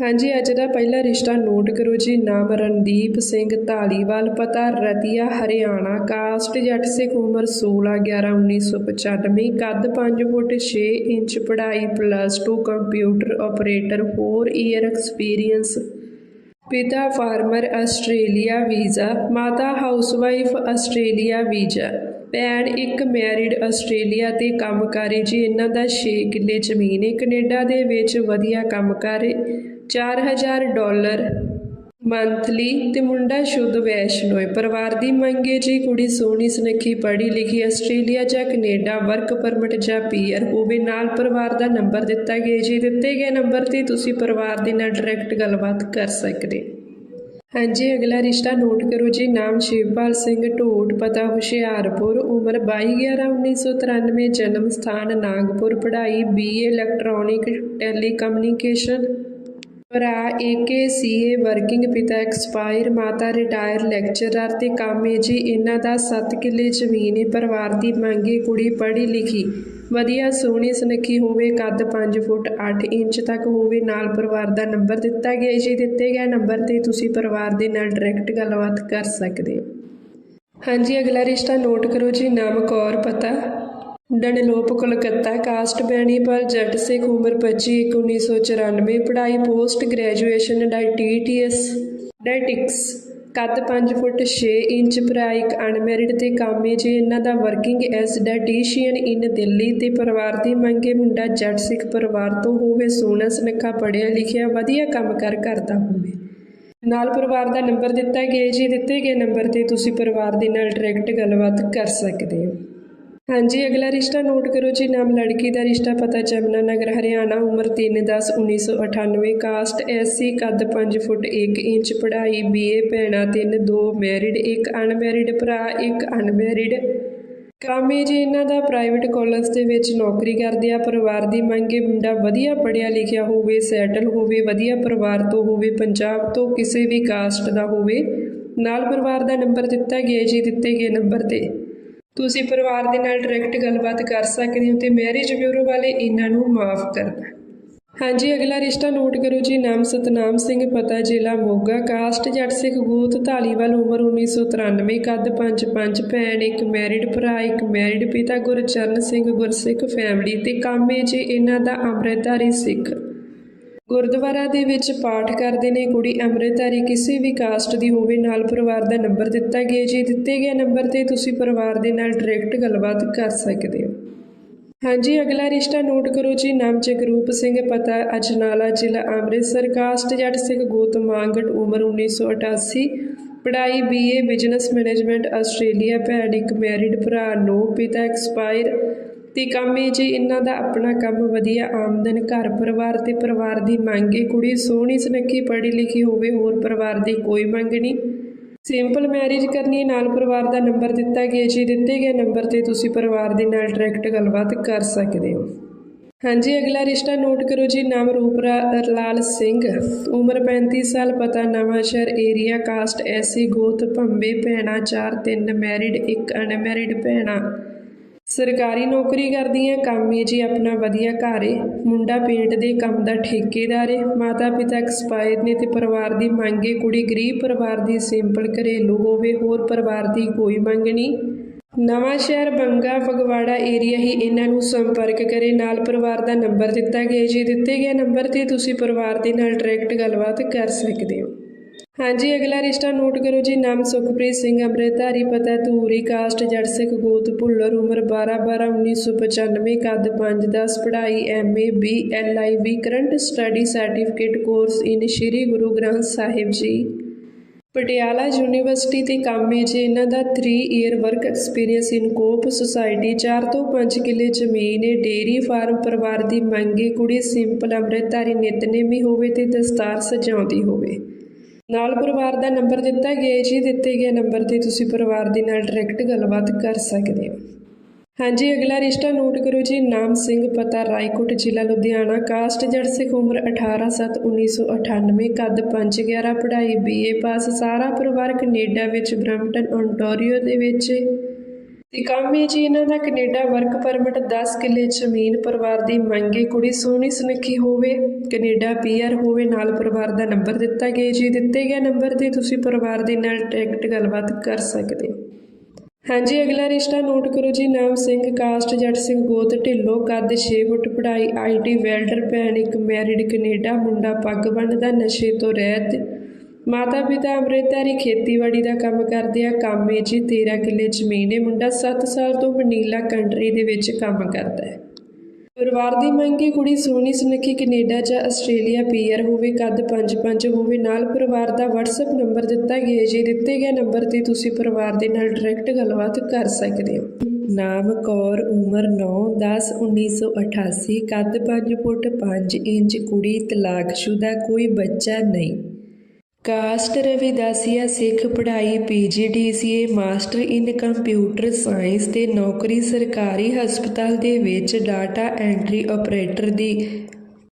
ਹਾਂਜੀ, ਅੱਜ ਦਾ ਪਹਿਲਾ ਰਿਸ਼ਤਾ ਨੋਟ ਕਰੋ ਜੀ। ਨਾਮ ਰਣਦੀਪ ਸਿੰਘ ਢਾਲੀਵਾਲ ਪਤਾ ਰਤੀਆ, ਹਰਿਆਣਾ। ਕਾਸਟ ਜੱਟ ਸਿੱਖ ਉਮਰ 16 11 1995 ਕੱਦ 5 ਫੁੱਟ 6 ਇੰਚ, ਪੜ੍ਹਾਈ plus 2 computer operator 4 year experience ਪਿਤਾ ਫਾਰਮਰ, ਆਸਟ੍ਰੇਲੀਆ ਵੀਜ਼ਾ। ਮਾਤਾ ਹਾਊਸਵਾਈਫ ਆਸਟ੍ਰੇਲੀਆ ਵੀਜ਼ਾ। ਭੈਣ ਇੱਕ ਮੈਰਿਡ ਆਸਟ੍ਰੇਲੀਆ ਤੇ ਕੰਮ ਕਰੇ ਜੀ। ਇਹਨਾਂ ਦਾ 6 ਕਿੱਲੇ ਜ਼ਮੀਨ ਹੈ। ਕੈਨੇਡਾ ਦੇ ਵਿੱਚ ਵਧੀਆ ਕੰਮ ਕਰੇ 4000 ਡਾਲਰ ਮੰਥਲੀ ਤੇ ਮੁੰਡਾ ਸ਼ੁੱਧ ਵੈਸ਼ਨੋ ਹੈ ਪਰਿਵਾਰ ਦੀ ਮੰਗੇ ਜੀ, ਕੁੜੀ ਸੋਹਣੀ, ਸੁਨੱਖੀ, ਪੜ੍ਹੀ ਲਿਖੀ, ਆਸਟ੍ਰੇਲੀਆ ਜਾਂ ਕੈਨੇਡਾ, ਵਰਕ ਪਰਮਿਟ ਜਾਂ ਪੀਆਰ ਹੋਵੇ ਨਾਲ ਪਰਿਵਾਰ ਦਾ ਨੰਬਰ ਦਿੱਤਾ ਗਿਆ ਜੀ। ਦਿੱਤੇ ਗਏ ਨੰਬਰ ਤੇ ਤੁਸੀਂ ਪਰਿਵਾਰ ਦੇ ਨਾਲ ਡਾਇਰੈਕਟ ਗੱਲਬਾਤ ਕਰ ਸਕਦੇ। ਹਾਂਜੀ, ਅਗਲਾ ਰਿਸ਼ਤਾ ਨੋਟ ਕਰੋ ਜੀ। ਨਾਮ ਸ਼ਿਵਪਾਲ ਸਿੰਘ ਢੋਟ, ਪਤਾ ਹੁਸ਼ਿਆਰਪੁਰ, ਉਮਰ 22/11/1993 ਜਨਮ ਸਥਾਨ ਨਾਗਪੁਰ, ਪੜ੍ਹਾਈ ਬੀਏ ਇਲੈਕਟ੍ਰੋਨਿਕ ਟੈਲੀਕਮਿਊਨੀਕੇਸ਼ਨ ਭਰਾ ਏਕੇ ਸੀਏ ਵਰਕਿੰਗ ਪਿਤਾ ਐਕਸਪਾਇਰ, ਮਾਤਾ ਰਿਟਾਇਰ ਲੈਕਚਰਰ ਤੇ ਕੰਮ ਹੈ ਜੀ। ਇਹਨਾਂ ਦਾ 7 ਕਿੱਲੇ ਜ਼ਮੀਨ ਹੈ ਪਰਿਵਾਰ ਦੀ ਮੰਗੀ ਕੁੜੀ ਪੜ੍ਹੀ ਲਿਖੀ। ਵਧੀਆ ਸੋਹਣੀ ਸੁਨੱਖੀ ਹੋਵੇ, ਕੱਦ 5 ਫੁੱਟ 8 ਇੰਚ ਤੱਕ ਹੋਵੇ, ਨਾਲ ਪਰਿਵਾਰ ਦਾ ਨੰਬਰ ਦਿੱਤਾ ਗਿਆ ਜੀ। ਦਿੱਤੇ ਗਏ ਨੰਬਰ ਤੇ ਤੁਸੀਂ ਪਰਿਵਾਰ ਦੇ ਨਾਲ ਡਾਇਰੈਕਟ ਗੱਲਬਾਤ ਕਰ ਸਕਦੇ ਹੋ। ਹਾਂਜੀ, ਅਗਲਾ ਰਿਸ਼ਤਾ ਨੋਟ ਕਰੋ ਜੀ, ਨਾਮ ਕੌਰ ਪਤਾ। ਡਨਲੋਪ ਕੋਲਕਾਤਾ ਕਾਸਟ ਬੈਣੀਪਾਲ ਜੱਟ ਸਿੱਖ ਉਮਰ 25 1994 ਪੜ੍ਹਾਈ ਪੋਸਟ ਗ੍ਰੈਜੂਏਸ਼ਨ ਡਾਈਟੀਟੀਐਸ ਡਾਇਟਿਕਸ, ਕੱਦ 5 ਫੁੱਟ 6 ਇੰਚ ਭਰਾ, ਇੱਕ ਅਨਮੈਰਿਡ ਤੇ ਕਾਮੇ ਜੀ। ਇਹਨਾਂ ਦਾ working as dietician in Delhi ਤੇ ਪਰਿਵਾਰ ਦੀ ਮੰਗੇ ਮੁੰਡਾ ਜੱਟ ਸਿੱਖ ਪਰਿਵਾਰ ਤੋਂ ਹੋਵੇ, ਸੋਹਣਾ ਸੁਨੱਖਾ, ਪੜ੍ਹਿਆ ਲਿਖਿਆ, ਵਧੀਆ ਕੰਮ ਕਰ ਕਰਦਾ ਹੋਵੇ। ਨਾਲ ਪਰਿਵਾਰ ਦਾ ਨੰਬਰ ਦਿੱਤਾ ਗਿਆ ਜੀ। ਦਿੱਤੇ ਗਏ ਨੰਬਰ ਤੇ ਤੁਸੀਂ ਪਰਿਵਾਰ ਦੇ ਨਾਲ ਡਾਇਰੈਕਟ ਗੱਲਬਾਤ ਕਰ ਸਕਦੇ ਹੋ। ਹਾਂਜੀ, ਅਗਲਾ ਰਿਸ਼ਤਾ ਨੋਟ ਕਰੋ ਜੀ, ਨਾਮ ਲੜਕੀ ਦਾ ਰਿਸ਼ਤਾ ਪਤਾ ਜਮਨਾ ਨਗਰ, ਹਰਿਆਣਾ, ਉਮਰ 3/10/1998 ਕਾਸਟ ਐਸਸੀ ਕੱਦ 5 ਫੁੱਟ 1 ਇੰਚ, ਪੜ੍ਹਾਈ ਬੀਏ ਭੈਣਾ 3 2 ਮੈਰਿਡ ਇੱਕ ਅਨਮੈਰਿਡ ਭਰਾ, ਇੱਕ ਅਨਮੈਰਿਡ ਕਾਮੇ ਜੀ, ਇਹਨਾਂ ਦਾ ਪ੍ਰਾਈਵੇਟ ਕਾਲਜ ਦੇ ਵਿੱਚ ਨੌਕਰੀ ਕਰਦੇ ਆ, ਪਰਿਵਾਰ ਦੀ ਮੰਗ ਮੰਗੇ ਮੁੰਡਾ ਵਧੀਆ ਪੜ੍ਹਿਆ ਲਿਖਿਆ ਹੋਵੇ ਸੈਟਲ ਹੋਵੇ, ਵਧੀਆ ਪਰਿਵਾਰ ਤੋਂ ਹੋਵੇ, ਪੰਜਾਬ ਤੋਂ ਕਿਸੇ ਵੀ ਕਾਸਟ ਦਾ ਹੋਵੇ, ਨਾਲ ਪਰਿਵਾਰ ਦਾ ਨੰਬਰ ਦਿੱਤਾ ਗਿਆ ਜੀ, ਦਿੱਤੇ ਗਏ ਨੰਬਰ ਤੇ। ਤੁਸੀਂ ਪਰਿਵਾਰ ਦੇ ਨਾਲ ਡਾਇਰੈਕਟ ਗੱਲਬਾਤ ਕਰ ਸਕਦੇ ਹੋ ਤੇ ਮੈਰਿਜ ਬਿਊਰੋ ਵਾਲੇ ਇਹਨਾਂ ਨੂੰ ਮਾਫ ਕਰਨਾ। ਹਾਂਜੀ, ਅਗਲਾ ਰਿਸ਼ਤਾ ਨੋਟ ਕਰੋ ਜੀ, ਨਾਮ ਸਤਨਾਮ ਸਿੰਘ, ਪਤਾ ਜ਼ਿਲ੍ਹਾ ਮੋਗਾ, ਕਾਸਟ ਜੱਟ ਸਿੱਖ ਗੋਤ ਢਾਲੀਵਾਲ ਉਮਰ 1993 ਕੱਦ 5-5 ਭੈਣ ਇੱਕ ਮੈਰਿਡ ਭਰਾ ਇੱਕ ਮੈਰਿਡ ਪਿਤਾ ਗੁਰਚਰਨ ਸਿੰਘ, ਗੁਰਸਿੱਖ ਫੈਮਿਲੀ ਤੇ ਕਾਮੇ ਜੀ ਇਹਨਾਂ ਦਾ ਅੰਮ੍ਰਿਤਧਾਰੀ ਸਿੱਖ। ਗੁਰਦੁਆਰਾ ਦੇ ਵਿੱਚ ਪਾਠ ਕਰਦੇ ਨੇ ਕੁੜੀ ਅੰਮ੍ਰਿਤਧਾਰੀ, ਕਿਸੇ ਵੀ ਕਾਸਟ ਦੀ ਹੋਵੇ, ਨਾਲ ਪਰਿਵਾਰ ਦਾ ਨੰਬਰ ਦਿੱਤਾ ਗਿਆ ਜੀ ਦਿੱਤੇ ਗਏ ਨੰਬਰ ਤੇ ਤੁਸੀਂ ਪਰਿਵਾਰ ਦੇ ਨਾਲ ਡਾਇਰੈਕਟ ਗੱਲਬਾਤ ਕਰ ਸਕਦੇ ਹੋ। ਹਾਂਜੀ, ਅਗਲਾ ਰਿਸ਼ਤਾ ਨੋਟ ਕਰੋ ਜੀ, ਨਾਮ ਜਗਰੂਪ ਸਿੰਘ, ਪਤਾ ਅਜਨਾਲਾ ਜ਼ਿਲ੍ਹਾ ਅੰਮ੍ਰਿਤਸਰ ਕਾਸਟ ਜੱਟ ਸਿੰਘ ਗੋਤ ਮਾਂਗਟ, ਉਮਰ 1988 ਪੜ੍ਹਾਈ ਬੀਏ ਬਿਜ਼ਨਸ ਮੈਨੇਜਮੈਂਟ ਆਸਟ੍ਰੇਲੀਆ ਭੈਣ ਇੱਕ ਮੈਰਿਡ ਭਰਾ, ਨੋ ਪਿਤਾ ਐਕਸਪਾਇਰ ਤੇ ਕੰਮੇ ਜੀ ਇਹਨਾਂ ਦਾ ਆਪਣਾ ਕੰਮ ਵਧੀਆ, ਆਮਦਨ, ਘਰ ਪਰਿਵਾਰ ਤੇ ਪਰਿਵਾਰ ਦੀ ਮੰਗ ਮੰਗੇ ਕੁੜੀ ਸੋਹਣੀ, ਸੁਨੱਖੀ ਪੜ੍ਹੀ ਲਿਖੀ ਹੋਵੇ, ਹੋਰ ਪਰਿਵਾਰ ਦੀ ਕੋਈ ਮੰਗ ਨਹੀਂ। ਸਿੰਪਲ ਮੈਰਿਜ ਕਰਨੀ ਨਾਲ ਪਰਿਵਾਰ ਦਾ ਨੰਬਰ ਦਿੱਤਾ ਗਿਆ ਜੀ। ਦਿੱਤੇ ਗਏ ਨੰਬਰ ਤੇ ਤੁਸੀਂ ਪਰਿਵਾਰ ਦੇ ਨਾਲ ਡਾਇਰੈਕਟ ਗੱਲਬਾਤ ਕਰ ਸਕਦੇ ਹੋ। ਹਾਂਜੀ, ਅਗਲਾ ਰਿਸ਼ਤਾ ਨੋਟ ਕਰੋ ਜੀ। ਨਾਮ ਰੂਪਰਾ ਲਾਲ ਸਿੰਘ। ਉਮਰ 35 ਸਾਲ, ਪਤਾ ਨਵਾਂਸ਼ਹਿਰ ਏਰੀਆ ਕਾਸਟ ਐਸੀ ਗੋਤ, ਭੰਬੇ, ਭੈਣਾ 4 3 ਮੈਰਿਡ ਇੱਕ ਅਨਮੈਰਿਡ ਭੈਣਾ। ਸਰਕਾਰੀ ਨੌਕਰੀ ਕਰਦੀਆਂ ਕਾਮੀ ਜੀ ਆਪਣਾ ਵਧੀਆ ਘਰ ਏ। ਮੁੰਡਾ ਪੇਂਟ ਦੇ ਕੰਮ ਦਾ ਠੇਕੇਦਾਰ ਏ। ਮਾਤਾ ਪਿਤਾ ਐਕਸਪਾਇਰ ਨੇ ਤੇ ਪਰਿਵਾਰ ਦੀ ਮੰਗ ਏ, ਕੁੜੀ ਗਰੀਬ ਪਰਿਵਾਰ ਦੀ ਸਿੰਪਲ ਘਰੇਲੂ ਹੋਵੇ, ਹੋਰ ਪਰਿਵਾਰ ਦੀ ਕੋਈ ਮੰਗ ਨਹੀਂ। ਨਵਾਂ ਸ਼ਹਿਰ ਬੰਗਾ, ਫਗਵਾੜਾ ਏਰੀਆ ਹੀ ਇਹਨਾਂ ਨੂੰ ਸੰਪਰਕ ਕਰੇ। ਨਾਲ ਪਰਿਵਾਰ ਦਾ ਨੰਬਰ ਦਿੱਤਾ ਗਿਆ ਜੀ। ਦਿੱਤੇ ਗਏ ਨੰਬਰ ਤੇ ਤੁਸੀਂ ਪਰਿਵਾਰ ਦੇ ਨਾਲ ਡਾਇਰੈਕਟ ਗੱਲਬਾਤ ਕਰ ਸਕਦੇ ਹੋ। ਹਾਂਜੀ, ਅਗਲਾ ਰਿਸ਼ਤਾ ਨੋਟ ਕਰੋ ਜੀ। ਨਾਮ ਸੁਖਪ੍ਰੀਤ ਸਿੰਘ ਅੰਮ੍ਰਿਤਧਾਰੀ, ਪਤਾ ਧੂਰੀ, ਕਾਸਟ ਜੜ ਸਿੱਖ ਗੋਤ ਭੁੱਲਰ, ਉਮਰ 12 12 1995 ਕੱਦ 5 10 ਪੜ੍ਹਾਈ MA B LIB current study certificate, course in Shri Guru Granth Sahib ji. Patiala university ਤੇ ਕੰਮ ਹੈ ਜੀ। ਇਹਨਾਂ ਦਾ 3 year work experience in coop society 4 ਤੋਂ 5 ਕਿੱਲੇ ਜ਼ਮੀਨ ਹੈ। ਡੇਰੀ ਫਾਰਮ ਪਰਿਵਾਰ ਦੀ ਮੰਗੇ ਕੁੜੀ ਸਿੰਪਲ ਅੰਮ੍ਰਿਤਧਾਰੀ, ਨਿਤਨੇਮੀ ਹੋਵੇ ਤੇ ਦਸਤਾਰ ਸਜਾਉਂਦੀ ਹੋਵੇ। ਨਾਲ ਪਰਿਵਾਰ ਦਾ ਨੰਬਰ ਦਿੱਤਾ ਗਿਆ ਜੀ ਦਿੱਤੇ ਗਏ ਨੰਬਰ ਤੇ ਤੁਸੀਂ ਪਰਿਵਾਰ ਦੇ ਨਾਲ ਡਾਇਰੈਕਟ ਗੱਲਬਾਤ ਕਰ ਸਕਦੇ ਹੋ। ਹਾਂਜੀ, ਅਗਲਾ ਰਿਸ਼ਤਾ ਨੋਟ ਕਰੋ ਜੀ, ਨਾਮ ਸਿੰਘ, ਪਤਾ ਰਾਏਕੋਟ, ਜ਼ਿਲ੍ਹਾ ਲੁਧਿਆਣਾ, ਕਾਸਟ ਜੜ ਸਿੱਖ ਉਮਰ 18/7/1998 ਕੱਦ 5/11 ਪੜ੍ਹਾਈ ਬੀਏ ਪਾਸ ਸਾਰਾ ਪਰਿਵਾਰ ਕੈਨੇਡਾ ਵਿੱਚ ਬ੍ਰੈਂਪਟਨ ਓਨਟਾਰੀਓ ਦੇ ਵਿੱਚ। ਤੇ ਕੰਮ ਹੈ ਜੀ, ਇਹਨਾਂ ਦਾ ਕੈਨੇਡਾ ਵਰਕ ਪਰਮਿਟ 10 ਕਿੱਲੇ ਜ਼ਮੀਨ ਪਰਿਵਾਰ ਦੀ ਮੰਗੇ ਕੁੜੀ ਸੋਹਣੀ ਸੁਨੱਖੀ ਹੋਵੇ, ਕੈਨੇਡਾ ਪੀਆਰ ਹੋਵੇ, ਨਾਲ ਪਰਿਵਾਰ ਦਾ ਨੰਬਰ ਦਿੱਤਾ ਗਿਆ ਜੀ ਦਿੱਤੇ ਗਏ ਨੰਬਰ ਤੇ ਤੁਸੀਂ ਪਰਿਵਾਰ ਦੇ ਨਾਲ ਡਾਇਰੈਕਟ ਗੱਲਬਾਤ ਕਰ ਸਕਦੇ ਹੋ। ਹਾਂਜੀ, ਅਗਲਾ ਰਿਸ਼ਤਾ ਨੋਟ ਕਰੋ ਜੀ। ਨਾਮ ਸਿੰਘ, ਕਾਸਟ ਜੱਟ ਸਿੰਘ ਗੋਤ, ਢਿੱਲੋਂ ਕੱਦ 6 ਫੁੱਟ ਪੜ੍ਹਾਈ ਆਈਟੀ ਵੈਲਡਰ ਭੈਣ, ਇੱਕ ਮੈਰਿਡ ਕੈਨੇਡਾ ਮੁੰਡਾ, ਪੱਗ ਬੰਨਦਾ ਨਸ਼ੇ ਤੋਂ ਰਹਿਤ। ਮਾਤਾ ਪਿਤਾ ਅੰਮ੍ਰਿਤਧਾਰੀ ਖੇਤੀਬਾੜੀ ਦਾ ਕੰਮ ਕਰਦੇ ਆ, ਕੰਮ ਜੀ 13 ਕਿੱਲੇ ਜ਼ਮੀਨ ਹੈ। ਮੁੰਡਾ 7 ਸਾਲ ਤੋਂ ਮਨੀਲਾ ਕੰਟਰੀ ਦੇ ਵਿੱਚ ਕੰਮ ਕਰਦਾ ਹੈ। ਪਰਿਵਾਰ ਦੀ ਮੰਗੀ ਕੁੜੀ ਸੋਹਣੀ ਸੁਨੱਖੀ ਕੈਨੇਡਾ ਜਾਂ ਆਸਟ੍ਰੇਲੀਆ ਪੀਆਰ ਹੋਵੇ, ਕੱਦ 5-5 ਹੋਵੇ, ਨਾਲ ਪਰਿਵਾਰ ਦਾ WhatsApp ਨੰਬਰ ਦਿੱਤਾ ਗਿਆ ਜੀ ਦਿੱਤੇ ਗਏ ਨੰਬਰ ਤੇ ਤੁਸੀਂ ਪਰਿਵਾਰ ਦੇ ਨਾਲ ਡਾਇਰੈਕਟ ਗੱਲਬਾਤ ਕਰ ਸਕਦੇ ਹੋ। ਨਾਮ ਕੌਰ, ਉਮਰ 9 10 1988 ਕੱਦ 5 ਫੁੱਟ 5 ਇੰਚ, ਕੁੜੀ ਤਲਾਕਸ਼ੁਦਾ, ਕੋਈ ਬੱਚਾ ਨਹੀਂ। ਕਾਸਟ ਰਵਿਦਾਸੀਆ ਸਿੱਖ ਪੜ੍ਹਾਈ PGDCA master in computer science ਤੇ ਨੌਕਰੀ ਸਰਕਾਰੀ ਹਸਪਤਾਲ ਦੇ ਵਿੱਚ ਡਾਟਾ ਐਂਟਰੀ ਆਪਰੇਟਰ ਦੀ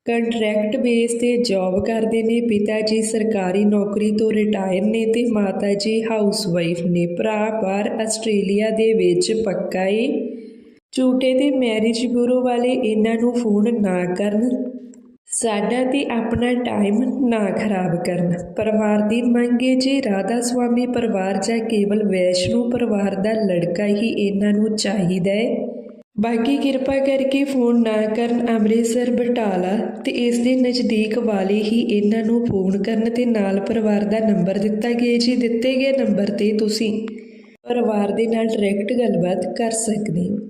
ਕੰਟਰੈਕਟ ਬੇਸ ਤੇ ਜੌਬ ਕਰਦੇ ਨੇ। ਪਿਤਾ ਜੀ ਸਰਕਾਰੀ ਨੌਕਰੀ ਤੋਂ ਰਿਟਾਇਰ ਨੇ ਤੇ ਮਾਤਾ ਜੀ ਹਾਊਸਵਾਈਫ ਨੇ। ਭਰਾ ਬਾਹਰ ਆਸਟ੍ਰੇਲੀਆ ਦੇ ਵਿੱਚ ਪੱਕਾ ਏ। ਝੂਟੇ ਦੇ ਮੈਰਿਜ ਬਿਊਰੋ ਵਾਲੇ ਇਹਨਾਂ ਨੂੰ ਫੋਨ ਨਾ ਕਰਨ ਸਾਡਾ ਤੇ ਆਪਣਾ ਟਾਈਮ ਨਾ ਖਰਾਬ ਕਰਨ। ਪਰਿਵਾਰ ਦੀ ਮੰਗ ਹੈ ਜੀ ਰਾਧਾ ਸੁਆਮੀ ਪਰਿਵਾਰ ਜਾਂ ਕੇਵਲ ਵੈਸ਼ਨੂ ਪਰਿਵਾਰ ਦਾ ਲੜਕਾ ਹੀ ਇਹਨਾਂ ਨੂੰ ਚਾਹੀਦਾ ਹੈ ਬਾਕੀ ਕਿਰਪਾ ਕਰਕੇ ਫੋਨ ਨਾ ਕਰਨ, ਅੰਮ੍ਰਿਤਸਰ, ਬਟਾਲਾ ਤੇ ਇਸ ਦੇ ਨਜ਼ਦੀਕ ਵਾਲੇ ਹੀ ਇਹਨਾਂ ਨੂੰ ਫੋਨ ਕਰਨ ਤੇ ਨਾਲ ਪਰਿਵਾਰ ਦਾ ਨੰਬਰ ਦਿੱਤਾ ਗਿਆ ਜੀ ਦਿੱਤੇ ਗਏ ਨੰਬਰ ਤੇ ਤੁਸੀਂ ਪਰਿਵਾਰ ਦੇ ਨਾਲ ਡਾਇਰੈਕਟ ਗੱਲਬਾਤ ਕਰ ਸਕਦੇ ਹੋ।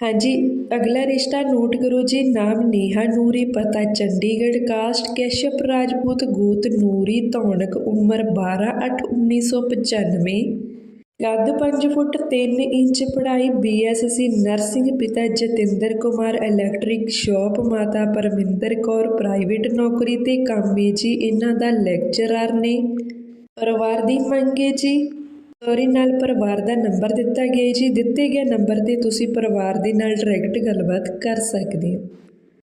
ਹਾਂਜੀ, ਅਗਲਾ ਰਿਸ਼ਤਾ ਨੋਟ ਕਰੋ ਜੀ ਨਾਮ ਨੇਹਾ ਨੂਰੀ, ਪਤਾ ਚੰਡੀਗੜ੍ਹ, ਕਾਸਟ, ਕੈਸ਼ਪ, ਰਾਜਪੂਤ, ਗੋਤ, ਨੂਰੀ, ਧੌਣਕ, ਉਮਰ 12/8/1995 ਕੱਦ 5 ਫੁੱਟ 3 ਇੰਚ ਪੜ੍ਹਾਈ ਬੀਐਸਸੀ ਨਰਸਿੰਗ ਪਿਤਾ ਜਤਿੰਦਰ ਕੁਮਾਰ, ਇਲੈਕਟ੍ਰਿਕ ਸ਼ਾਪ ਮਾਤਾ ਪਰਮਿੰਦਰ ਕੌਰ, ਪ੍ਰਾਈਵੇਟ ਨੌਕਰੀ ਤੇ ਕੰਮ ਹੈ ਜੀ, ਇਹਨਾਂ ਦਾ ਲੈਕਚਰਰ ਨੇ। ਪਰਿਵਾਰ ਦੀ ਮੰਗ ਹੈ ਜੀ। ਸੋਰੀ ਨਾਲ ਪਰਿਵਾਰ ਦਾ ਨੰਬਰ ਦਿੱਤਾ ਗਿਆ ਜੀ। ਦਿੱਤੇ ਗਏ ਨੰਬਰ ਤੇ ਤੁਸੀਂ ਪਰਿਵਾਰ ਦੇ ਨਾਲ ਡਾਇਰੈਕਟ ਗੱਲਬਾਤ ਕਰ ਸਕਦੇ ਹੋ।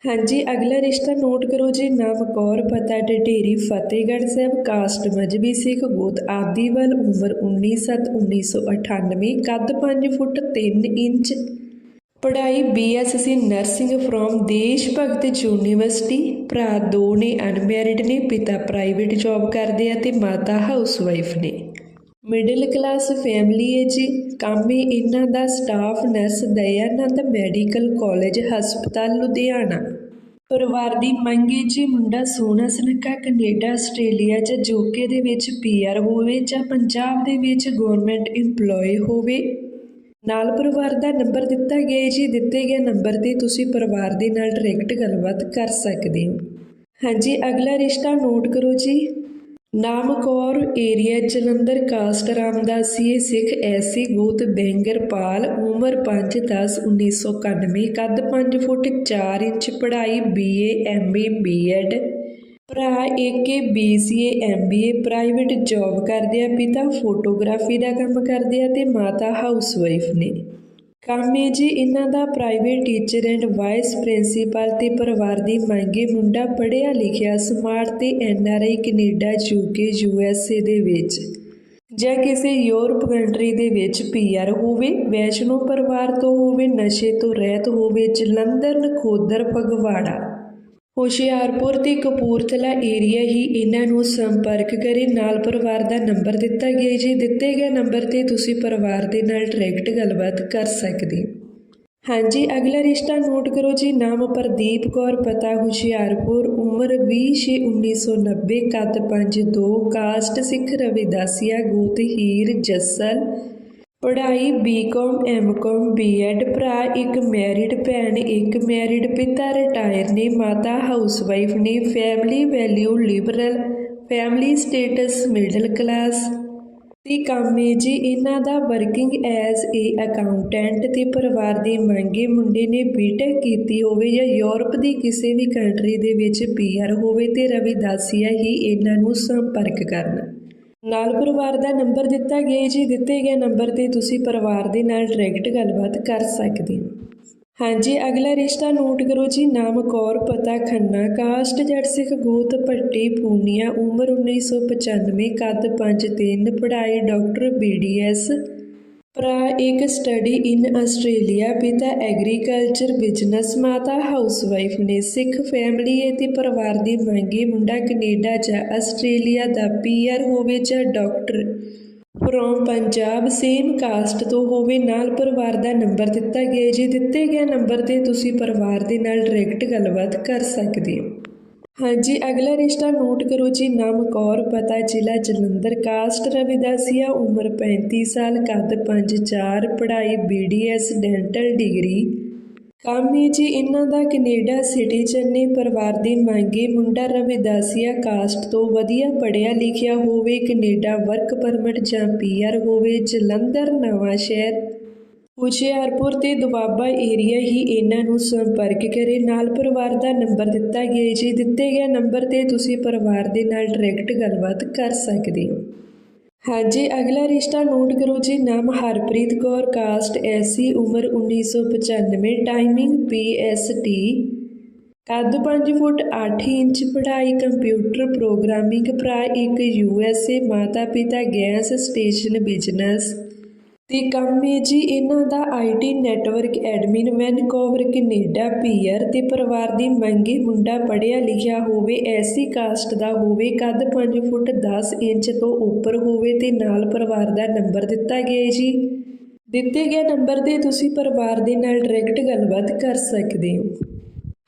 ਹਾਂਜੀ, ਅਗਲਾ ਰਿਸ਼ਤਾ ਨੋਟ ਕਰੋ ਜੀ। ਨਾਮ ਕੌਰ, ਪਤਾ ਢੇਰੀ ਫਤਿਹਗੜ੍ਹ ਸਾਹਿਬ ਕਾਸਟ ਮਜਬੀ ਸਿੱਖ, ਗੋਤ ਆਦੀਵਾਲ ਉਮਰ 19/7/1998 ਕੱਦ 5 ਫੁੱਟ 3 ਇੰਚ। ਪੜ੍ਹਾਈ BSc nursing from Desh Bhagat university. ਭਰਾ ਦੋ ਨੇ ਅਨਮੈਰਿਡ ਨੇ, ਪਿਤਾ ਪ੍ਰਾਈਵੇਟ ਜੌਬ ਕਰਦੇ ਆ ਤੇ ਮਾਤਾ ਹਾਊਸਵਾਈਫ ਨੇ। ਮਿਡਲ ਕਲਾਸ ਫੈਮਿਲੀ ਹੈ ਜੀ। ਕੰਮ ਹੈ ਇਹਨਾਂ ਦਾ staff nurse Dayanand medical college ਹਸਪਤਾਲ ਲੁਧਿਆਣਾ। ਪਰਿਵਾਰ ਦੀ ਮੰਗ ਹੈ ਜੀ ਮੁੰਡਾ ਸੋਹਣਾ ਸੁਨੱਖਾ ਕੈਨੇਡਾ, ਆਸਟ੍ਰੇਲੀਆ ਜਾਂ ਯੂਕੇ ਦੇ ਵਿੱਚ ਪੀਆਰ ਹੋਵੇ ਜਾਂ ਪੰਜਾਬ ਦੇ ਵਿੱਚ ਗਵਰਨਮੈਂਟ EMPLOYE ਹੋਵੇ। ਨਾਲ ਪਰਿਵਾਰ ਦਾ ਨੰਬਰ ਦਿੱਤਾ ਗਿਆ ਹੈ ਜੀ। ਦਿੱਤੇ ਗਏ ਨੰਬਰ ਤੇ ਤੁਸੀਂ ਪਰਿਵਾਰ ਦੇ ਨਾਲ ਡਾਇਰੈਕਟ ਗੱਲਬਾਤ ਕਰ ਸਕਦੇ ਹੋ। ਹਾਂਜੀ, ਅਗਲਾ ਰਿਸ਼ਤਾ ਨੋਟ ਕਰੋ ਜੀ। ਨਾਮਕੌਰ area Jalandhar caste Ramdasia Sikh SC ਗੋਤ ਬੈਂਗਰਪਾਲ ਉਮਰ 5/10/1991 ਕੱਦ 5 ਫੁੱਟ 4 ਇੰਚ, ਪੜ੍ਹਾਈ ਬੀਏ ਐਮਏ ਬੀਐਡ ਭਰਾ ਏਕੇ ਬੀਸੀਏ ਐਮਬੀਏ ਪ੍ਰਾਈਵੇਟ ਜੌਬ ਕਰਦੇ ਆ, ਪਿਤਾ ਫੋਟੋਗ੍ਰਾਫੀ ਦਾ ਕੰਮ ਕਰਦੇ ਆ ਤੇ ਮਾਤਾ ਹਾਊਸਵਾਈਫ ਨੇ। ਕੰਮ ਹੈ ਜੀ ਇਹਨਾਂ ਦਾ private teacher and vice principal ਤੇ ਪਰਿਵਾਰ ਦੀ ਮੰਗੇ ਮੁੰਡਾ ਪੜ੍ਹਿਆ ਲਿਖਿਆ ਸਮਾਰਟ ਤੇ ਆਈ Canada UK U S A ਦੇ ਵਿੱਚ। ਜਾਂ ਕਿਸੇ ਯੂਰਪ ਕੰਟਰੀ ਦੇ ਵਿੱਚ ਪੀਆਰ ਹੋਵੇ, ਵੈਸ਼ਨੋ ਪਰਿਵਾਰ ਤੋਂ ਹੋਵੇ, ਨਸ਼ੇ ਤੋਂ ਰਹਿਤ ਹੋਵੇ, ਜਲੰਧਰ, ਨਖੋਦਰ, ਫਗਵਾੜਾ। ਹੁਸ਼ਿਆਰਪੁਰ ਤੇ ਕਪੂਰਥਲਾ ਏਰੀਆ ਹੀ ਇਹਨਾਂ ਨੂੰ ਸੰਪਰਕ ਕਰੇ। ਨਾਲ ਪਰਿਵਾਰ ਦਾ ਨੰਬਰ ਦਿੱਤਾ ਗਿਆ ਜੀ। ਦਿੱਤੇ ਗਏ ਨੰਬਰ ਤੇ ਤੁਸੀਂ ਪਰਿਵਾਰ ਦੇ ਨਾਲ ਡਾਇਰੈਕਟ ਗੱਲਬਾਤ ਕਰ ਸਕਦੇ ਹੋ। ਹਾਂਜੀ, ਅਗਲਾ ਰਿਸ਼ਤਾ ਨੋਟ ਕਰੋ ਜੀ। ਨਾਮ ਪ੍ਰਦੀਪ ਕੌਰ, ਪਤਾ ਹੁਸ਼ਿਆਰਪੁਰ, ਉਮਰ 20/6/1990 ਕੱਦ 5'2 ਕਾਸਟ ਸਿੱਖ ਰਵਿਦਾਸੀਆ ਗੋਤ ਹੀਰ, ਜੱਸਲ ਪੜ੍ਹਾਈ ਬੀਕਾਮ ਐਮਕਾਮ ਬੀਐਡ ਭਰਾ ਇੱਕ ਮੈਰਿਡ ਭੈਣ ਇੱਕ ਮੈਰਿਡ ਪਿਤਾ ਰਿਟਾਇਰ ਨੇ, ਮਾਤਾ ਹਾਊਸਵਾਈਫ ਨੇ family value liberal family status middle class ਤੇ ਕੰਮ ਹੈ ਜੀ, ਇਹਨਾਂ ਦਾ ਵਰਕਿੰਗ ਐਜ਼ ਏ ਅਕਾਊਂਟੈਂਟ ਤੇ ਪਰਿਵਾਰ ਦੇ ਮੰਗੇ ਮੁੰਡੇ ਨੇ ਬੀਟੈਕ ਕੀਤੀ ਹੋਵੇ ਜਾਂ ਯੂਰਪ ਦੀ ਕਿਸੇ ਵੀ ਕੰਟਰੀ ਦੇ ਵਿੱਚ ਪੀਆਰ ਹੋਵੇ ਤੇ ਰਵਿਦਾਸੀਆ ਹੀ ਇਹਨਾਂ ਨੂੰ ਸੰਪਰਕ ਕਰਨ। ਨਾਲ ਪਰਿਵਾਰ ਦਾ ਨੰਬਰ ਦਿੱਤਾ ਗਿਆ ਜੀ, ਦਿੱਤੇ ਗਏ ਨੰਬਰ ਤੇ ਤੁਸੀਂ ਪਰਿਵਾਰ ਦੇ ਨਾਲ ਡਾਇਰੈਕਟ ਗੱਲਬਾਤ ਕਰ ਸਕਦੇ ਹੋ। ਹਾਂਜੀ, ਅਗਲਾ ਰਿਸ਼ਤਾ ਨੋਟ ਕਰੋ ਜੀ, ਨਾਮ ਕੌਰ, ਪਤਾ ਖੰਨਾ, ਕਾਸਟ, ਜੱਟ ਸਿੱਖ, ਗੋਤ ਪੱਟੀ ਪੂਨੀਆ, ਉਮਰ 1995 ਕੱਦ 5'3 ਪੜ੍ਹਾਈ, ਡਾਕਟਰ ਬੀਡੀਐਸ ਭਰਾ, ਇੱਕ ਸਟੱਡੀ ਇਨ ਆਸਟ੍ਰੇਲੀਆ ਪਿਤਾ ਐਗਰੀਕਲਚਰ ਬਿਜ਼ਨਸ ਮਾਤਾ ਹਾਊਸਵਾਈਫ ਨੇ ਸਿੱਖ ਫੈਮਿਲੀ ਅਤੇ ਪਰਿਵਾਰ ਦੀ ਮੰਗੀ, ਮੁੰਡਾ ਕੈਨੇਡਾ ਜਾਂ ਆਸਟ੍ਰੇਲੀਆ ਦਾ ਪੀਆਰ ਹੋਵੇ ਜਾਂ doctor from Punjab same caste ਤੋਂ ਹੋਵੇ, ਨਾਲ ਪਰਿਵਾਰ ਦਾ ਨੰਬਰ ਦਿੱਤਾ ਗਿਆ ਜੀ ਦਿੱਤੇ ਗਏ ਨੰਬਰ ਤੇ ਤੁਸੀਂ ਪਰਿਵਾਰ ਦੇ ਨਾਲ ਡਾਇਰੈਕਟ ਗੱਲਬਾਤ ਕਰ ਸਕਦੇ ਹੋ। ਹਾਂਜੀ, ਅਗਲਾ ਰਿਸ਼ਤਾ ਨੋਟ ਕਰੋ ਜੀ, ਨਾਮ ਕੌਰ, ਪਤਾ ਜ਼ਿਲ੍ਹਾ ਜਲੰਧਰ, ਕਾਸਟ ਰਵਿਦਾਸੀਆ ਉਮਰ 35 ਸਾਲ, ਕੱਦ 5'4 ਪੜ੍ਹਾਈ ਬੀਡੀਐਸ ਡੈਂਟਲ ਡਿਗਰੀ ਕੰਮ ਹੈ ਜੀ, ਇਹਨਾਂ ਦਾ ਕੈਨੇਡਾ ਸਿਟੀਜ਼ਨ ਨੇ, ਪਰਿਵਾਰ ਦੀ ਮੰਗੇ ਮੁੰਡਾ ਰਵਿਦਾਸੀਆ ਕਾਸਟ ਤੋਂ ਵਧੀਆ ਪੜ੍ਹਿਆ ਲਿਖਿਆ ਹੋਵੇ, ਕੈਨੇਡਾ ਵਰਕ ਪਰਮਿਟ ਜਾਂ ਪੀਆਰ ਹੋਵੇ, ਜਲੰਧਰ ਨਵਾਂ ਸ਼ਹਿਰ ਹੁਸ਼ਿਆਰਪੁਰ ਤੇ ਦੁਆਬਾ ਏਰੀਆ ਹੀ ਇਹਨਾਂ ਨੂੰ ਸੰਪਰਕ ਕਰੇ। ਨਾਲ ਪਰਿਵਾਰ ਦਾ ਨੰਬਰ ਦਿੱਤਾ ਗਿਆ ਹੈ ਜੀ। ਦਿੱਤੇ ਗਏ ਨੰਬਰ ਤੇ ਤੁਸੀਂ ਪਰਿਵਾਰ ਦੇ ਨਾਲ ਡਾਇਰੈਕਟ ਗੱਲਬਾਤ ਕਰ ਸਕਦੇ ਹੋ। ਹਾਂਜੀ, ਅਗਲਾ ਰਿਸ਼ਤਾ ਨੋਟ ਕਰੋ ਜੀ। ਨਾਮ ਹਰਪ੍ਰੀਤ ਕੌਰ, ਕਾਸਟ ਐਸੀ ਉਮਰ 1995 ਟਾਈਮਿੰਗ ਪੀਐਸਟੀ ਕੱਦ 5 ਫੁੱਟ 8 ਇੰਚ, ਪੜ੍ਹਾਈ ਕੰਪਿਊਟਰ ਪ੍ਰੋਗਰਾਮਿੰਗ ਭਰਾ, ਇੱਕ ਯੂਐਸਏ ਮਾਤਾ ਪਿਤਾ ਗੈਸ ਸਟੇਸ਼ਨ ਬਿਜ਼ਨਸ। ਤੇ ਕੰਮ ਹੈ ਜੀ, ਇਹਨਾਂ ਦਾ IT network admin Vancouver Canada PR ਤੇ ਪਰਿਵਾਰ ਦੀ ਮੰਗੀ ਮੁੰਡਾ ਪੜ੍ਹਿਆ ਲਿਖਿਆ ਹੋਵੇ, ਐਸੀ ਕਾਸਟ ਦਾ ਹੋਵੇ, ਕੱਦ 5 ਫੁੱਟ 10 ਇੰਚ ਤੋਂ ਉੱਪਰ ਹੋਵੇ ਤੇ ਨਾਲ ਪਰਿਵਾਰ ਦਾ ਨੰਬਰ ਦਿੱਤਾ ਗਿਆ ਹੈ ਜੀ। ਦਿੱਤੇ ਗਏ ਨੰਬਰ ਤੇ ਤੁਸੀਂ ਪਰਿਵਾਰ ਦੇ ਨਾਲ ਡਾਇਰੈਕਟ ਗੱਲਬਾਤ ਕਰ ਸਕਦੇ ਹੋ।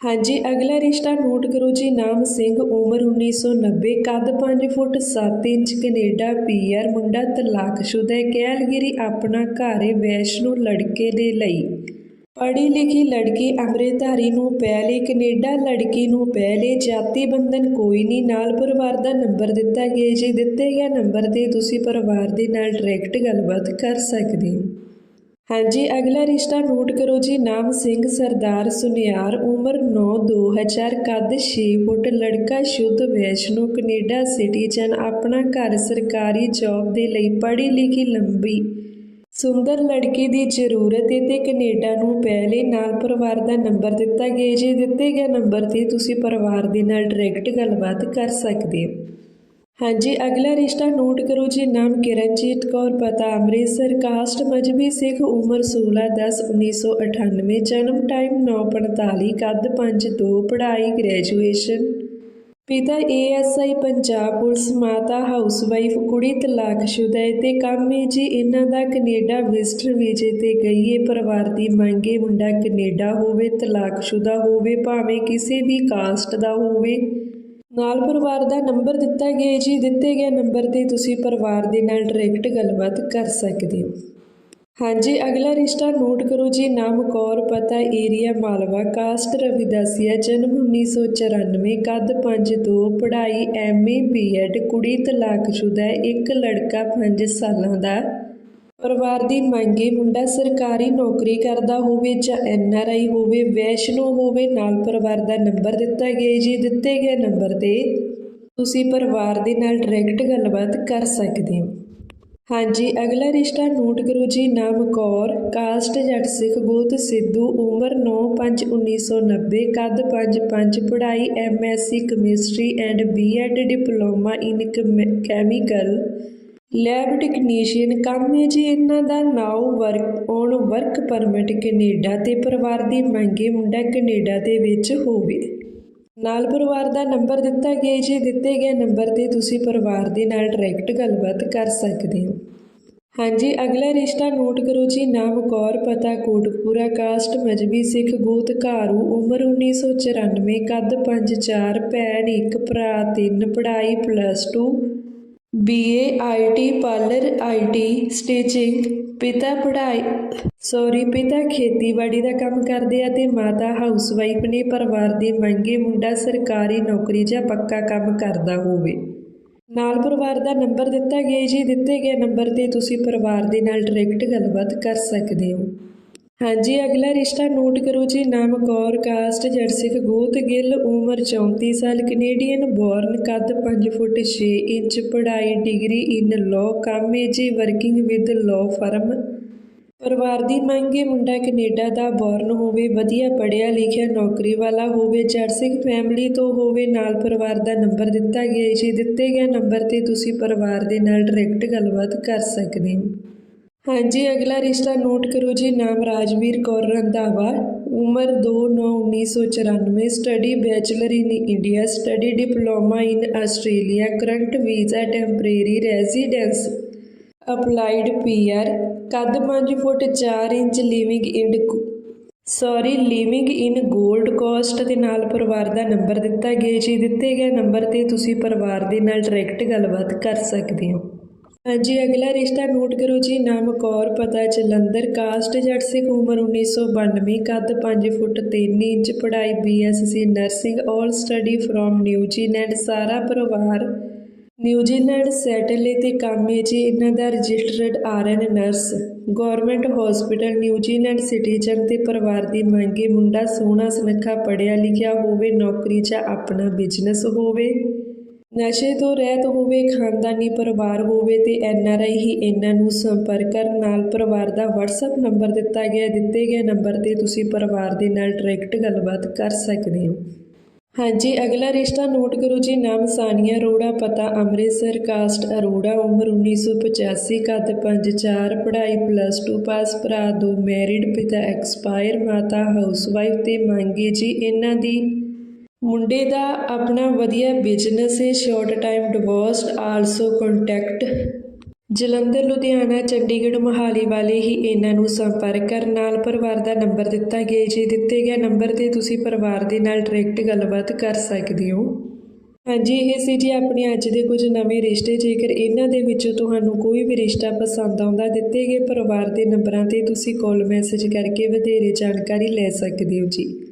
ਹਾਂਜੀ, ਅਗਲਾ ਰਿਸ਼ਤਾ ਨੋਟ ਕਰੋ ਜੀ, ਨਾਮ ਸਿੰਘ, ਉਮਰ 1990 ਕੱਦ 5 ਫੁੱਟ 7 ਇੰਚ, ਕੈਨੇਡਾ, ਪੀਆਰ, ਮੁੰਡਾ ਤਲਾਕਸ਼ੁਦਾ ਹੈ ਕੈਲਗਰੀ, ਆਪਣਾ ਘਰ ਹੈ ਵੈਸ਼ਨੂ ਲੜਕੇ ਦੇ ਲਈ। ਪੜ੍ਹੀ ਲਿਖੀ ਲੜਕੀ ਅੰਮ੍ਰਿਤਧਾਰੀ ਨੂੰ ਪਹਿਲੇ ਕੈਨੇਡਾ ਲੜਕੀ ਨੂੰ ਪਹਿਲੇ ਜਾਤੀ ਬੰਧਨ ਕੋਈ ਨਹੀਂ, ਨਾਲ ਪਰਿਵਾਰ ਦਾ ਨੰਬਰ ਦਿੱਤਾ ਗਿਆ ਜੀ, ਦਿੱਤੇ ਗਏ ਨੰਬਰ ਤੇ ਤੁਸੀਂ ਪਰਿਵਾਰ ਦੇ ਨਾਲ ਡਾਇਰੈਕਟ ਗੱਲਬਾਤ ਕਰ ਸਕਦੇ ਹੋ। ਹਾਂਜੀ, ਅਗਲਾ ਰਿਸ਼ਤਾ ਨੋਟ ਕਰੋ ਜੀ। ਨਾਮ ਸਿੰਘ, ਸਰਦਾਰ ਸੁਨਿਆਰ, ਉਮਰ 9 2000 ਕੱਦ 6 ਫੁੱਟ, ਲੜਕਾ ਸ਼ੁੱਧ, ਵੈਸ਼ਨੂ, ਕੈਨੇਡਾ ਸਿਟੀਜ਼ਨ, ਆਪਣਾ ਘਰ ਸਰਕਾਰੀ ਜੌਬ ਦੇ ਲਈ ਪੜ੍ਹੀ ਲਿਖੀ ਲੰਬੀ। ਸੁੰਦਰ ਲੜਕੀ ਦੀ ਜ਼ਰੂਰਤ ਹੈ ਤੇ ਕੈਨੇਡਾ ਨੂੰ ਪਹਿਲੇ ਨਾਲ ਪਰਿਵਾਰ ਦਾ ਨੰਬਰ ਦਿੱਤਾ ਗਿਆ। ਜੀ ਦਿੱਤੇ ਗਏ ਨੰਬਰ ਤੇ ਤੁਸੀਂ ਪਰਿਵਾਰ ਦੇ ਨਾਲ ਡਾਇਰੈਕਟ ਗੱਲਬਾਤ ਕਰ ਸਕਦੇ ਹੋ। ਹਾਂਜੀ, ਅਗਲਾ ਰਿਸ਼ਤਾ ਨੋਟ ਕਰੋ ਜੀ, ਨਾਮ ਕਿਰਨਜੀਤ ਕੌਰ, ਪਤਾ ਅੰਮ੍ਰਿਤਸਰ, ਕਾਸਟ ਮਜਬੀ ਸਿੱਖ ਉਮਰ 16 10 1998 ਜਨਮ ਟਾਈਮ 9:45 ਕੱਦ 5'2 ਪੜ੍ਹਾਈ ਗ੍ਰੈਜੂਏਸ਼ਨ। ਪਿਤਾ ਏਐਸਆਈ ਪੰਜਾਬ ਪੁਲਿਸ, ਮਾਤਾ ਹਾਊਸਵਾਈਫ, ਕੁੜੀ ਤਲਾਕਸ਼ੁਦਾ ਹੈ ਤੇ ਕੰਮ ਹੈ ਜੀ, ਇਹਨਾਂ ਦਾ ਕੈਨੇਡਾ ਵਿਜ਼ਟਰ ਵੀਜ਼ੇ ਤੇ ਗਈ ਹੈ ਪਰਿਵਾਰ ਦੀ ਮੰਗ ਮੰਗੇ ਮੁੰਡਾ ਕੈਨੇਡਾ ਹੋਵੇ ਤਲਾਕਸ਼ੁਦਾ ਹੋਵੇ, ਭਾਵੇਂ ਕਿਸੇ ਵੀ ਕਾਸਟ ਦਾ ਹੋਵੇ। ਨਾਲ ਪਰਿਵਾਰ ਦਾ ਨੰਬਰ ਦਿੱਤਾ ਗਿਆ ਜੀ, ਦਿੱਤੇ ਗਏ ਨੰਬਰ ਤੇ ਤੁਸੀਂ ਪਰਿਵਾਰ ਦੇ ਨਾਲ ਡਾਇਰੈਕਟ ਗੱਲਬਾਤ ਕਰ ਸਕਦੇ ਹੋ। ਹਾਂਜੀ, ਅਗਲਾ ਰਿਸ਼ਤਾ ਨੋਟ ਕਰੋ ਜੀ, ਨਾਮ ਕੌਰ, ਪਤਾ ਏਰੀਆ ਮਾਲਵਾ ਕਾਸਟ ਰਵਿਦਾਸੀਆ ਜਨਮ 1994 ਕੱਦ 5'2 ਪੜ੍ਹਾਈ ਐਮਏ ਬੀਐਡ ਕੁੜੀ ਤਲਾਕਸ਼ੁਦਾ, ਇੱਕ ਲੜਕਾ 5 ਸਾਲਾਂ ਦਾ। ਪਰਿਵਾਰ ਦੀ ਮੰਗੇ ਮੁੰਡਾ ਸਰਕਾਰੀ ਨੌਕਰੀ ਕਰਦਾ ਹੋਵੇ ਜਾਂ ਐੱਨ ਆਰ ਆਈ ਹੋਵੇ, ਵੈਸ਼ਨੋ ਹੋਵੇ, ਨਾਲ ਪਰਿਵਾਰ ਦਾ ਨੰਬਰ ਦਿੱਤਾ ਗਿਆ ਜੀ। ਦਿੱਤੇ ਗਏ ਨੰਬਰ ਤੇ ਤੁਸੀਂ ਪਰਿਵਾਰ ਦੇ ਨਾਲ ਡਾਇਰੈਕਟ ਗੱਲਬਾਤ ਕਰ ਸਕਦੇ ਹੋ। ਹਾਂਜੀ, ਅਗਲਾ ਰਿਸ਼ਤਾ ਨੋਟ ਕਰੋ ਜੀ, ਨਾਮ ਕੌਰ, ਕਾਸਟ ਜੱਟ ਸਿੱਖ ਗੋਤ ਸਿੱਧੂ, ਉਮਰ 9/5/1990 ਕੱਦ 5'5 ਪੜ੍ਹਾਈ MSc chemistry and BEd diploma in chemical lab technician ਕੰਮ ਹੈ ਜੀ, ਇਹਨਾਂ ਦਾ now work on work permit Canada ਤੇ ਪਰਿਵਾਰ ਦੀ ਮੰਗੇ ਮੁੰਡਾ ਕੈਨੇਡਾ ਦੇ ਵਿੱਚ ਹੋਵੇ। ਨਾਲ ਪਰਿਵਾਰ ਦਾ ਨੰਬਰ ਦਿੱਤਾ ਗਿਆ ਜੀ, ਦਿੱਤੇ ਗਏ ਨੰਬਰ ਤੇ ਤੁਸੀਂ ਪਰਿਵਾਰ ਦੇ ਨਾਲ ਡਾਇਰੈਕਟ ਗੱਲਬਾਤ ਕਰ ਸਕਦੇ ਹੋ। ਹਾਂਜੀ, ਅਗਲਾ ਰਿਸ਼ਤਾ ਨੋਟ ਕਰੋ ਜੀ, ਨਾਮ ਕੌਰ, ਪਤਾ ਕੋਟਪੂਰਾ ਕਾਸਟ ਮਜਬੀ ਸਿੱਖ, ਗੋਤ, ਘਾਰੂ, ਉਮਰ 1994 ਕੱਦ 5'4 ਭੈਣ ਇੱਕ, ਭਰਾ ਤਿੰਨ, ਪੜ੍ਹਾਈ plus 2 B A I T parlour I T stitching ਪਿਤਾ ਪੜ੍ਹਾਈ ਸੌਰੀ ਪਿਤਾ ਖੇਤੀਬਾੜੀ ਦਾ ਕੰਮ ਕਰਦੇ ਆ ਤੇ ਮਾਤਾ ਹਾਊਸਵਾਈਫ ਨੇ ਪਰਿਵਾਰ ਦੇ ਮੰਗੇ ਮੁੰਡਾ ਸਰਕਾਰੀ ਨੌਕਰੀ ਜਾਂ ਪੱਕਾ ਕੰਮ ਕਰਦਾ ਹੋਵੇ। ਨਾਲ ਪਰਿਵਾਰ ਦਾ ਨੰਬਰ ਦਿੱਤਾ ਗਿਆ ਜੀ, ਦਿੱਤੇ ਗਏ ਨੰਬਰ ਤੇ ਤੁਸੀਂ ਪਰਿਵਾਰ ਦੇ ਨਾਲ ਡਾਇਰੈਕਟ ਗੱਲਬਾਤ ਕਰ ਸਕਦੇ ਹੋ। ਹਾਂਜੀ, ਅਗਲਾ ਰਿਸ਼ਤਾ ਨੋਟ ਕਰੋ ਜੀ। ਨਾਮ ਕੌਰ ਕਾਸਟ ਜਰਸਿਕ ਗੋਤ, ਗਿੱਲ, ਉਮਰ 34 ਸਾਲ ਕੈਨੇਡੀਅਨ ਬੋਰਨ ਕੱਦ 5 ਫੁੱਟ 6 ਇੰਚ, ਪੜ੍ਹਾਈ ਡਿਗਰੀ ਇਨ ਲਾਅ ਕੰਮ ਹੈ ਜੀ ਵਰਕਿੰਗ ਵਿਦ ਲਾਅ ਫਰਮ ਪਰਿਵਾਰ ਦੀ ਮੰਗ ਹੈ ਮੁੰਡਾ ਕੈਨੇਡਾ ਦਾ ਬੋਰਨ ਹੋਵੇ, ਵਧੀਆ ਪੜ੍ਹਿਆ ਲਿਖਿਆ ਨੌਕਰੀ ਵਾਲਾ ਹੋਵੇ ਜਰਸਿਕ ਫੈਮਿਲੀ ਤੋਂ ਹੋਵੇ, ਨਾਲ ਪਰਿਵਾਰ ਦਾ ਨੰਬਰ ਦਿੱਤਾ ਗਿਆ ਹੈ ਜੀ। ਦਿੱਤੇ ਗਏ ਨੰਬਰ ਤੇ ਤੁਸੀਂ ਪਰਿਵਾਰ ਦੇ ਨਾਲ ਡਾਇਰੈਕਟ ਗੱਲਬਾਤ ਕਰ ਸਕਦੇ ਹੋ। ਹਾਂਜੀ, ਅਗਲਾ ਰਿਸ਼ਤਾ ਨੋਟ ਕਰੋ ਜੀ, ਨਾਮ ਰਾਜਵੀਰ ਕੌਰ ਰੰਧਾਵਾ, ਉਮਰ 2/9/1994 study bachelor in India study diploma in Australia current visa temporary residence applied PR ਕੱਦ 5 ਫੁੱਟ 4 inch living in sorry living in 골ਡ ਕੋਸਟ ਦੇ ਨਾਲ ਪਰਿਵਾਰ ਦਾ ਨੰਬਰ ਦਿੱਤਾ ਗਿਆ ਜੀ, ਦਿੱਤੇ ਗਏ ਨੰਬਰ ਤੇ ਤੁਸੀਂ ਪਰਿਵਾਰ ਦੇ ਨਾਲ ਡਾਇਰੈਕਟ ਗੱਲਬਾਤ ਕਰ ਸਕਦੇ ਹੋ। ਹਾਂਜੀ, ਅਗਲਾ ਰਿਸ਼ਤਾ ਨੋਟ ਕਰੋ ਜੀ, ਨਾਮ ਕੌਰ, ਪਤਾ ਜਲੰਧਰ, ਕਾਸਟ ਜੱਟ ਸਿੱਖ ਉਮਰ 1992 ਕੱਦ 5 ਫੁੱਟ 3 ਇੰਚ, ਪੜ੍ਹਾਈ BSc nursing all study from New Zealand ਸਾਰਾ ਪਰਿਵਾਰ ਨਿਊਜ਼ੀਲੈਂਡ ਸੈਟਲੇ ਹੈ ਤੇ ਕੰਮ ਹੈ ਜੀ, ਇਹਨਾਂ ਦਾ registered RN nurse government hospital New Zealand citizen ਤੇ ਪਰਿਵਾਰ ਦੀ ਮੰਗੇ ਮੁੰਡਾ ਸੋਹਣਾ ਸੁਨੱਖਾ ਪੜ੍ਹਿਆ ਲਿਖਿਆ ਹੋਵੇ, ਨੌਕਰੀ ਜਾਂ ਆਪਣਾ ਬਿਜ਼ਨਸ ਹੋਵੇ। ਨਸ਼ੇ ਤੋਂ ਰਹਿਤ ਹੋਵੇ, ਖਾਨਦਾਨੀ ਪਰਿਵਾਰ ਹੋਵੇ ਤੇ ਐਨਆਰਆਈ ਹੀ ਇਹਨਾਂ ਨੂੰ ਸੰਪਰਕ ਕਰਨ ਨਾਲ ਪਰਿਵਾਰ ਦਾ WhatsApp ਨੰਬਰ ਦਿੱਤਾ ਗਿਆ, ਦਿੱਤੇ ਗਏ ਨੰਬਰ ਤੇ ਤੁਸੀਂ ਪਰਿਵਾਰ ਦੇ ਨਾਲ ਡਾਇਰੈਕਟ ਗੱਲਬਾਤ ਕਰ ਸਕਦੇ ਹੋ। ਹਾਂਜੀ, ਅਗਲਾ ਰਿਸ਼ਤਾ ਨੋਟ ਕਰੋ ਜੀ, ਨਾਮ ਸਾਨੀਆ ਅਰੋੜਾ, ਪਤਾ ਅੰਮ੍ਰਿਤਸਰ, ਕਾਸਟ ਅਰੋੜਾ, ਉਮਰ 1985 ਕੱਦ 5'4 ਪੜ੍ਹਾਈ ਪਲੱਸ 2 ਪਾਸ ਭਰਾ ਦੋ ਮੈਰਿਡ ਪਿਤਾ ਐਕਸਪਾਇਰ ਮਾਤਾ ਹਾਊਸਵਾਈਫ ਤੇ ਮੰਗੇ ਜੀ, ਇਹਨਾਂ ਦੀ ਮੁੰਡੇ ਦਾ ਆਪਣਾ ਵਧੀਆ ਬਿਜ਼ਨਸ ਹੈ short time divorced also contact Jalandhar, Ludhiana, Chandigarh, Mohali ਵਾਲੇ ਹੀ ਇਹਨਾਂ ਨੂੰ ਸੰਪਰਕ ਕਰਨ ਨਾਲ ਪਰਿਵਾਰ ਦਾ ਨੰਬਰ ਦਿੱਤਾ ਗਿਆ। ਹੈ ਜੀ ਦਿੱਤੇ ਗਿਆ ਨੰਬਰ ਤੇ ਤੁਸੀਂ ਪਰਿਵਾਰ ਦੇ ਨਾਲ ਡਾਇਰੈਕਟ ਗੱਲਬਾਤ ਕਰ ਸਕਦੇ ਹੋ। ਹਾਂਜੀ, ਇਹ ਸੀ ਜੀ ਆਪਣੇ ਅੱਜ ਦੇ ਕੁਝ ਨਵੇਂ ਰਿਸ਼ਤੇ। ਜੇਕਰ ਇਹਨਾਂ ਦੇ ਵਿੱਚੋਂ ਤੁਹਾਨੂੰ ਕੋਈ ਵੀ ਰਿਸ਼ਤਾ ਪਸੰਦ ਆਉਂਦਾ, ਦਿੱਤੇ ਗਏ ਪਰਿਵਾਰ ਦੇ ਨੰਬਰਾਂ ਤੇ ਤੁਸੀਂ ਕਾਲ ਮੈਸੇਜ ਕਰਕੇ ਵਧੇਰੇ ਜਾਣਕਾਰੀ ਲੈ ਸਕਦੇ ਹੋ ਜੀ।